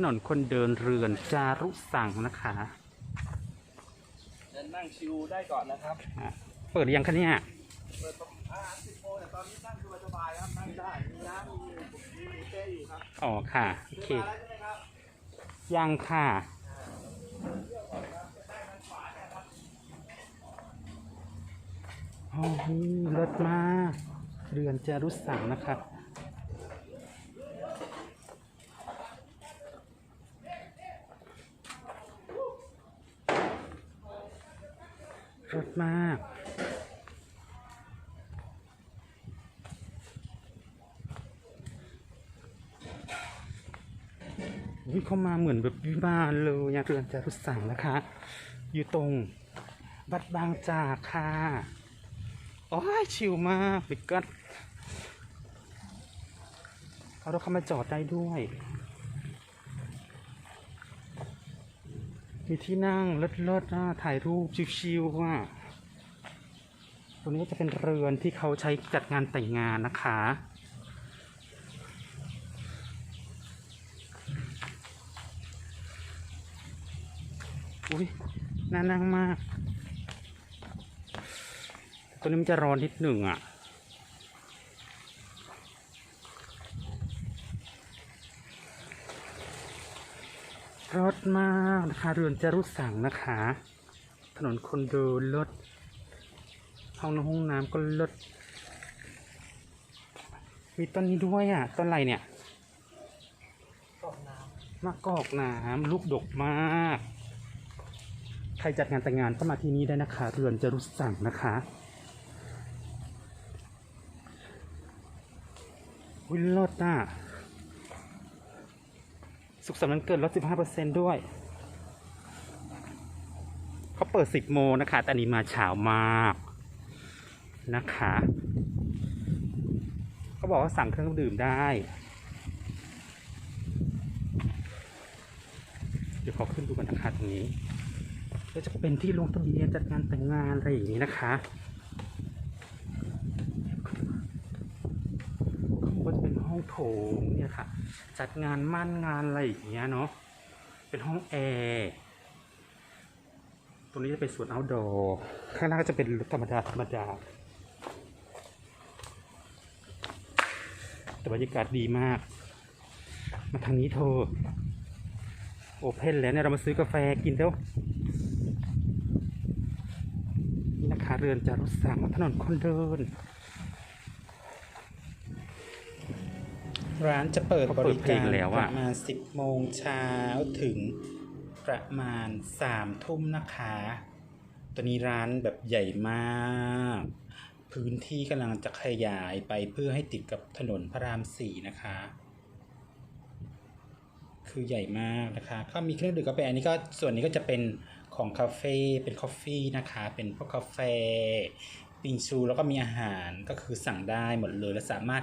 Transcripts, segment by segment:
ถนนคนเดินเรือนจารุสั่งนะคะเดินนั่งชิวได้ก่อนนะครับอะเปิดหรือยังคะเนี่ยเปิดประมาณสิบโมงแต่ตอนนี้นั่งสบายๆครับนั่งได้มีน้ำมีมีหมูเต้อยู่ครับอ๋อค่ะโอเคมาแล้วใช่ไหมครับยังค่ะโอ้โหเลิศมาก เรือนจารุสั่งนะคะเลิศ มากวิ่งเข้ามาเหมือนแบบวิมานเลยอยากเรือนจารุสังนะคะ อยู่ตรงวัดบางจากค่ะโอ้ยชิลมากบิ๊กกัดเอารถเข้ามาจอดได้ด้วย มีที่นั่งเลิศๆนะถ่ายรูปชิวๆว่ะ รงนี้จะเป็นเรือนที่เขาใช้จัดงานแต่งงานนะคะ อุ้ยน่านั่งมาก ตัวนี้มันจะร้อนนิดหนึ่งอะรถมากนะคะ เรือนจารุสั่งนะคะ ถนนคนเดินรถ ห้องน้ำห้องน้ำก็รถมีต้นนี้ด้วยอะ ต้นอะไรเนี่ยกอกน้มะกอกน้ำลูกดกมาก ใครจัดงานแต่งงานก็มาที่นี่ได้นะคะ เรือนจะรู้สั่งนะคะวิลลดน่ะ สุขสันต์วันเกิดลด15%ด้วย เขาเปิด10โมงนะคะ แต่อันนี้มาเช้ามาก นะคะเขาบอกว่าสั่งเครื่องดื่มได้ เดี๋ยวขอขึ้นดูกันนะคะตรงนี้ก็จะเป็นที่ลงทะเบียนจัดงานแต่งงานอะไรอย่างนี้นะคะข้างบนจะเป็นห้องโถงเนี่ยค่ะ จัดงานมั่นงานอะไรอย่างเงี้ยเนาะ เป็นห้องแอร์ตรงนี้จะเป็นสวน outdoor ข้างหน้าก็จะเป็นธรรมดาธรรมดา แต่บรรยากาศดีมาก มาทางนี้เธอโอเพนแล้วเนี่ยเรามาซื้อกาแฟกินเร็วนี่นะคะเรือนจารุสั่งถนนคนเดิน ร้านจะเปิดเขาบเปิดริเพลกางรแล้วปอะระมาณ10โมงเช้าถึงประมาณ3ทุ่มนะคะ ตัวนี้ร้านแบบใหญ่มาก พื้นที่กำลังจะขยายไปเพื่อให้ติดกับถนนพระรามสี่นะคะ คือใหญ่มากนะคะ ก็มีเครื่องดื่มกาแฟอันนี้ก็ส่วนนี้ก็จะเป็นของคาเฟ่เป็นคอฟฟี่นะคะ เป็นพวกกาแฟปิงซูแล้วก็มีอาหารก็คือสั่งได้หมดเลย และสามารถ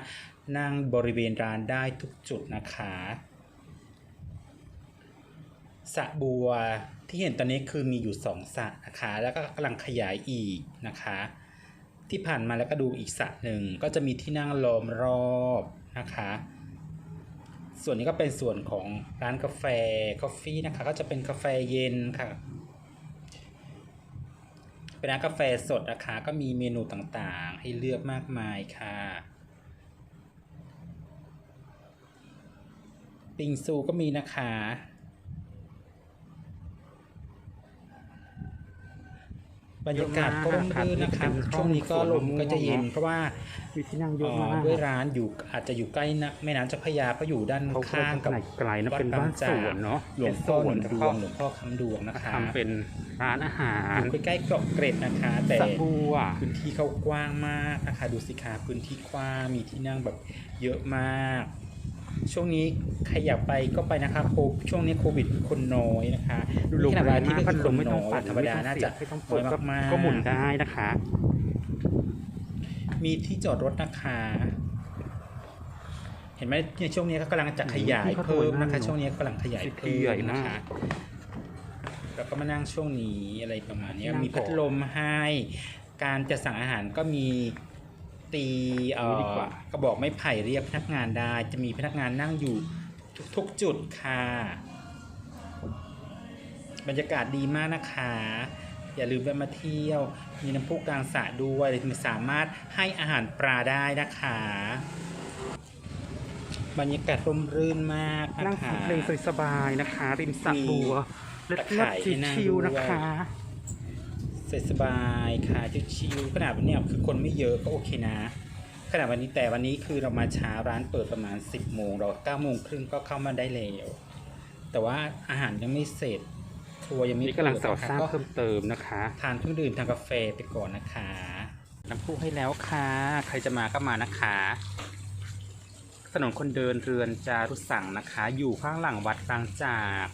นั่งบริเวณร้านได้ทุกจุดนะคะสระบัวที่เห็นตอนนี้คือมีอยู่สองสระนะคะ แล้วก็กำลังขยายอีกนะคะ ที่ผ่านมาแล้วก็ดูอีกสระหนึ่งก็จะมีที่นั่งล้อมรอบนะคะ ส่วนนี้ก็เป็นส่วนของร้านกาแฟกาแฟนะคะ ก็จะเป็นกาแฟเย็นค่ะ เป็นร้านกาแฟสดนะคะ ก็มีเมนูต่างๆ ให้เลือกมากมายค่ะปิงซูก็มีนะคะ บรรยากาศก็ร่มรื่นนะคะช่วงนี้ก็ลมก็จะเย็นเพราะว่ามีที่นั่งเยอะเอ่มาอกด้วยร้านอยู่อาจจะอยู่ใกล้นะแม่น้ำเจ้าพระยาเพราะอยู่ด้านเขาข้างกับไกลๆนะเป็นบ้านสวนเนาะหลวงพ่อหเป็นุนนสดววนงหลวงพ่อคำดวงนะคะทำเป็นร้านอาหารอยู่ใกล้ๆเกาะเกร็ดนะคะ แต่สระบัวพื้นที่เขากว้างมากนะคะดูสิคะพื้นที่กว้างมีที่นั่งแบบเยอะมาก ช่วงนี้ใครอยากไปก็ไปนะคะโควิดช่วงนี้โควิดคนน้อยนะคะลมที่แรขณะงที่มากไม่พัดคือลคมนไม่ต้องน้อยปั่นธรรมดาน่าจะไม่ต้องน้เปิอดยก็มากๆก็หมุนได้นะคะ มีที่จอดรถนะคะเห็นไหมในช่วงนี้ก็กำลังจะขยายเพิ่มนะคะช่วงนี้กำลังขยายเพิ่ใหญ่มมากนะคะแล้วก็มานั่งช่วงนี้อะไรประมาณนี้นั่งมีพัดลมให้ การจะสั่งอาหารก็มี ตีเอ่อันนี้อดีกว่า กระบอกไม้ไผ่เรียกพนักงานได้ จะมีพนักงานนั่งอยู่ทุกๆจุดค่ะ บรรยากาศดีมากนะคะ อย่าลืมแวะมาเที่ยว มีน้ำพุกลางสระด้วยสามารถให้อาหารปลาได้นะคะ บรรยากาศร่มรื่นมากนั่นะงคะฟังเพลงสบายๆนะคะ ริมสระมีบัวเล็ดตะเล็ข่ายดให้นั่งชิวด้วยๆนะคะเสร็จสบายค่ะชิวๆขนาดวันเนี้ยคือคนไม่เยอะก็โอเคนะขนาดวันนี้แต่วันนี้คือเรามาช้าร้านเปิดประมาณ 10โมงเรา9โมงครึ่งก็เข้ามาได้แล้วแต่ว่าอาหารยังไม่เสร็จทัวร์ยังไม่นี่กำลังสอเปิดนะคะสร้างก็เพิ่มเติมนะคะ ทานเครื่องดื่มทานกาแฟไปก่อนนะคะน้ำพุให้แล้วค่ะ ใครจะมาก็มานะคะถนนคนเดินเรือนจารุสั่งนะคะ อยู่ข้างหลังวัดบางจาก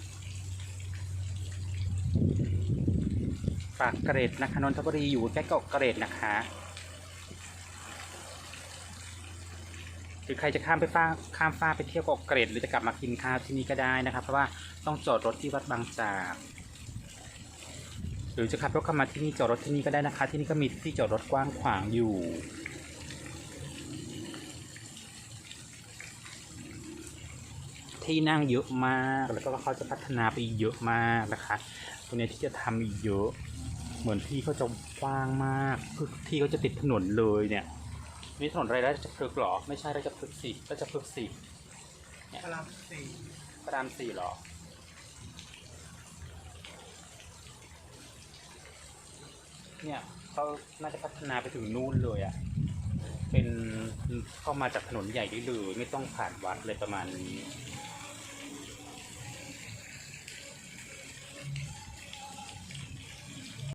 ปากเกร็ดนะคะนนทบุรีอยู่ใกล้เกาะเกร็ดนะคะหรือใครจะข้ามไปฟ้าข้ามฟ้าไปเที่ยวเกาะเกร็ดหรือจะกลับมากินข้าวที่นี่ก็ได้นะคะเพราะว่าต้องจอดรถที่วัดบางจากหรือจะขับรถเข้ามาที่นี่จอดรถที่นี่ก็ได้นะคะ ที่นี่ก็มีที่จอดรถกว้างขวางอยู่ที่นั่งเยอะมาก แล้วก็เขาจะพัฒนาไปเยอะมากนะคะ ตรงนี้ที่จะทำอีกเยอะ เหมือนที่เขาจะกว้างมากคือที่เขาจะติดถนนเลยเนี่ยนี่ถนนอะไรราชพฤกษ์เหรอ ไม่ใช่ราชพฤกษ์สิราชพฤกษ์สิพระรามสี่พระรามสี่เหรอเนี่ยเขาน่าจะพัฒนาไปถึงนู่นเลยอะ่ะ เป็นเข้ามาจากถนนใหญ่ได้เลยไม่ต้องผ่านวัดเลยประมาณนี้พ